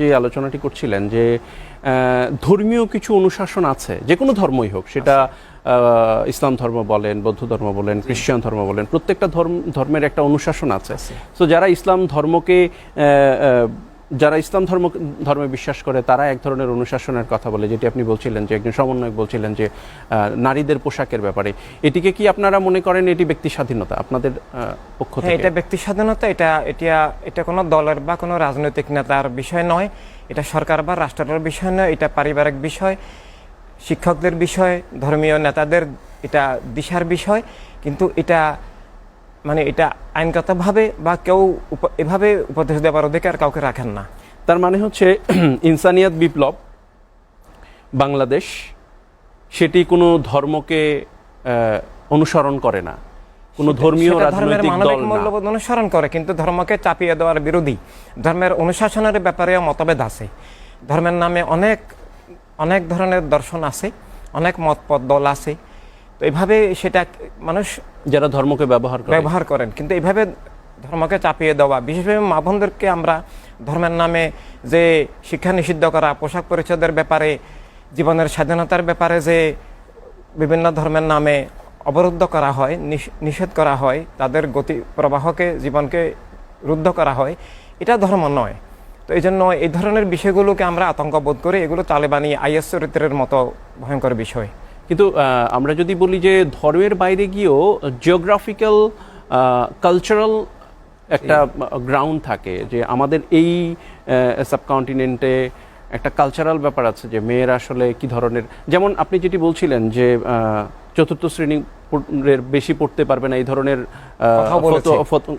যে আলোচনাটি করছিলেন যে ধর্মীয় কিছু অনুশাসন আছে যে কোনো ধর্মই হোক সেটা ইসলাম ধর্ম বলেন বৌদ্ধ ধর্ম বলেন খ্রিস্টান ধর্ম বলেন প্রত্যেকটা ধর্ম ধর্মের একটা অনুশাসন আছে। তো যারা ইসলাম ধর্মকে যারা ইসলাম ধর্ম ধর্মে বিশ্বাস করে তারা এক ধরনের অনুশাসনের কথা বলে যেটি আপনি বলছিলেন যে একজন সমন্বয়ক বলছিলেন যে নারীদের পোশাকের ব্যাপারে। এটিকে কি আপনারা মনে করেন এটি ব্যক্তি স্বাধীনতা? আপনাদের পক্ষ হ্যাঁ থেকে। এটা ব্যক্তি স্বাধীনতা এটা এটা এটা কোনো দলের বা কোনো রাজনৈতিক নেতার বিষয় নয়। এটা সরকার বা রাষ্ট্রের বিষয় নয় এটা পারিবারিক বিষয় শিক্ষকদের বিষয় ধর্মীয় নেতাদের এটা দিশার বিষয়। কিন্তু এটা মানে এটা আইনগতভাবে বা কেউ এভাবে উপদেশ দেওয়ার অধিকার কাউকে রাখেন না। তার মানে হচ্ছে ইনসানিয়াত বিপ্লব বাংলাদেশ সেটি কোনো ধর্মকে অনুসরণ করে না। কোনো ধর্মীয় ধর্মের রাজনৈতিক দল মূল্যবোধ অনুসরণ করে কিন্তু ধর্মকে চাপিয়ে দেওয়ার বিরোধী। ধর্মের অনুশাসনের ব্যাপারে মতভেদ আছে। ধর্মের নামে অনেক অনেক ধরনের দর্শন আছে অনেক মতপদ দল আছে। তো এইভাবে সেটা মানুষ যারা ধর্মকে ব্যবহার ব্যবহার করেন। কিন্তু এইভাবে ধর্মকে চাপিয়ে দেওয়া বিশেষভাবে মা বোনদেরকে আমরা ধর্মের নামে যে শিক্ষা নিষিদ্ধ করা পোশাক পরিচ্ছদের ব্যাপারে জীবনের স্বাধীনতার ব্যাপারে যে বিভিন্ন ধর্মের নামে অবরুদ্ধ করা হয় নিষ- নিষেধ করা হয় তাদের গতি প্রবাহকে জীবনকে রুদ্ধ করা হয় এটা ধর্ম নয়। তো এই জন্য এই ধরনের বিষয়গুলোকে আমরা আতঙ্ক বোধ করি। এগুলো তালেবানি আইএস চরিত্রের মতো ভয়ঙ্কর বিষয়। কিন্তু আমরা যদি বলি যে ধর্মের বাইরে গিয়েও জিওগ্রাফিক্যাল কালচারাল একটা গ্রাউন্ড থাকে যে আমাদের এই সাবকন্টিনেন্টে একটা কালচারাল ব্যাপার আছে যে মেয়েরা আসলে কি ধরনের যেমন আপনি যেটি বলছিলেন যে চতুর্থ শ্রেণি বেশি পড়তে পারবে না এই ধরনের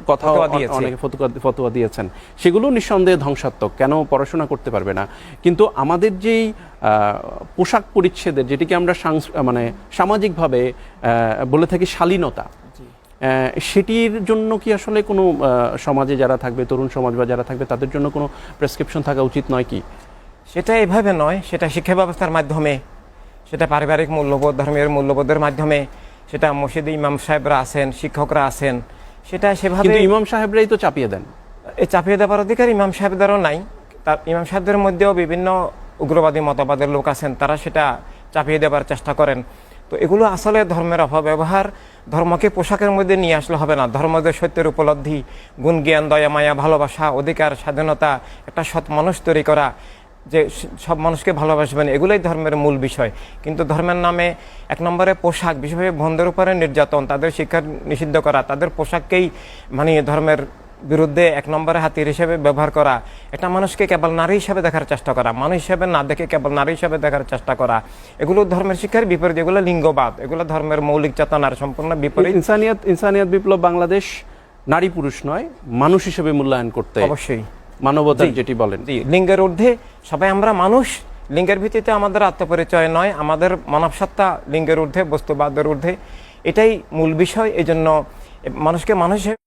ফতোয়া অনেকে ফতোয়া- দিয়েছেন। সেগুলো নিঃসন্দেহে ধ্বংসাত্মক কেন পড়াশোনা করতে পারবে না? কিন্তু আমাদের যেই পোশাক পরিচ্ছেদের যেটিকে আমরা মানে সামাজিকভাবে বলে থাকি শালীনতা সেটির জন্য কি আসলে কোনো সমাজে যারা থাকবে তরুণ সমাজ বা যারা থাকবে তাদের জন্য কোনো প্রেসক্রিপশন থাকা উচিত নয় কি? সেটা এভাবে নয় সেটা শিক্ষা ব্যবস্থার মাধ্যমে সেটা পারিবারিক মূল্যবোধ ধর্মের মূল্যবোধের মাধ্যমে সেটা মসজিদে ইমাম সাহেবরা আছেন শিক্ষকরা আছেন সেটা সেভাবে কিন্তু ইমাম সাহেবরাই তো চাপিয়ে দেন। এই চাপিয়ে দেওয়ার অধিকার ইমাম সাহেবদেরও নাই। তার ইমাম সাহেবদের মধ্যেও বিভিন্ন উগ্রবাদী মতবাদের লোক আছেন তারা সেটা চাপিয়ে দেওয়ার চেষ্টা করেন। তো এগুলো আসলে ধর্মের অপব্যবহার ধর্মকে পোশাকের মধ্যে নিয়ে আসলে হবে না। ধর্ম যে সত্যের উপলব্ধি গুণ জ্ঞান দয়া মায়া ভালোবাসা অধিকার স্বাধীনতা একটা সৎ মানুষ তৈরি করা যে সব মানুষকে ভালোবাসবেন এগুলোই ধর্মের মূল বিষয়। কিন্তু ধর্মের নামে এক নম্বরে পোশাক বিশেষভাবে বন্ধের উপরে নির্যাতন তাদের শিক্ষা নিষিদ্ধ করা তাদের পোশাককেই মানে ধর্মের বিরুদ্ধে এক নম্বরে হাতির হিসেবে ব্যবহার করা। একটা মানুষকে কেবল নারী হিসেবে দেখার চেষ্টা করা মানুষ হিসেবে না দেখে কেবল নারী হিসেবে দেখার চেষ্টা করা। এগুলো ধর্মের শিক্ষার বিপরীত এগুলো লিঙ্গবাদ এগুলো ধর্মের মৌলিক চেতনার সম্পূর্ণ বিপরীত। ইনসানিয়াত ইনসানিয়াত বিপ্লব বাংলাদেশ নারী পুরুষ নয় মানুষ হিসেবে মূল্যায়ন করতে অবশ্যই। মানবতার যেটি বলেন। জি লিঙ্গের ঊর্ধ্বে সবাই আমরা মানুষ লিঙ্গের ভিত্তিতে আমাদের আত্মপরিচয় নয় আমাদের মানবসত্তা লিঙ্গের ঊর্ধ্বে বস্তুবাদের ঊর্ধ্বে এটাই মূল বিষয়। এই জন্য মানুষকে মানুষ হিসেবে